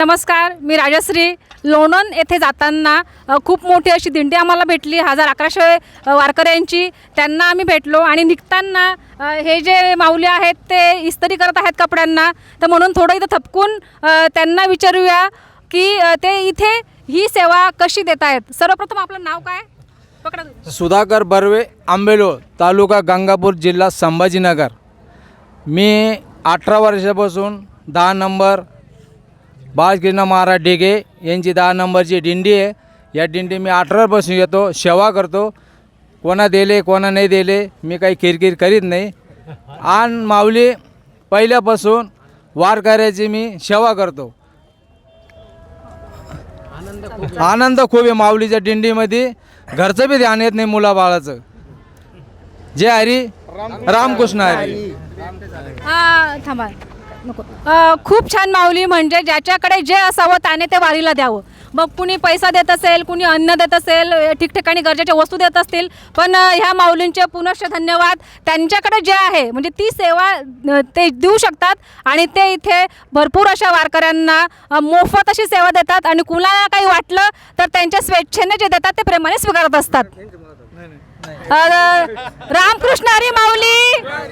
नमस्कार मी राजश्री. लोणंद येथे जाताना खूप मोठी अशी दिंडी आम्हाला भेटली. हजार अकराशे वारकऱ्यांची त्यांना आम्ही भेटलो आणि निघताना हे जे माऊली आहेत ते इस्त्री करत आहेत कपड्यांना. तर म्हणून थोडं इथं थपकून त्यांना विचारूया की ते इथे ही सेवा कशी देत आहेत? सर्वप्रथम आपलं नाव काय? पकडा सुधाकर बर्वे आंबेलो तालुका गंगापूर जिल्हा संभाजीनगर. मी अठरा वर्षापासून दहा नंबर बाळकृष्ण महाराज डेगे यांची दहा नंबरची दिंडी आहे. या दिंडी मी अठरापासून येतो सेवा करतो. कोणा दिले कोणा नाही दिले मी काही किरकिर करीत नाही. आणि माऊली पहिल्यापासून वारकऱ्याची मी सेवा करतो. आनंद खूप आहे माऊलीच्या दिंडीमध्ये घरचं बी ध्यान येत नाही मुलाबाळाचं. जे हरी रामकृष्ण हरी. थांबा. नको. अ, खूप छान माऊली म्हणजे ज्याच्याकडे जे असावं त्याने ते वारीला द्यावं. मग कुणी पैसा देत असेल कुणी अन्न देत असेल अ, ठिकठिकाणी गरजेच्या वस्तू देत असतील पण अ, ह्या माऊलींचे पुनश्च धन्यवाद. त्यांच्याकडे जे आहे म्हणजे ती सेवा अ, ते देऊ शकतात आणि ते इथे भरपूर अशा वारकऱ्यांना अ, मोफत अशी सेवा देतात आणि कुणाला काही वाटलं तर त्यांच्या स्वेच्छेने जे देतात ते प्रेमाने स्वीकारत असतात. अ, रामकृष्ण हरी माऊली!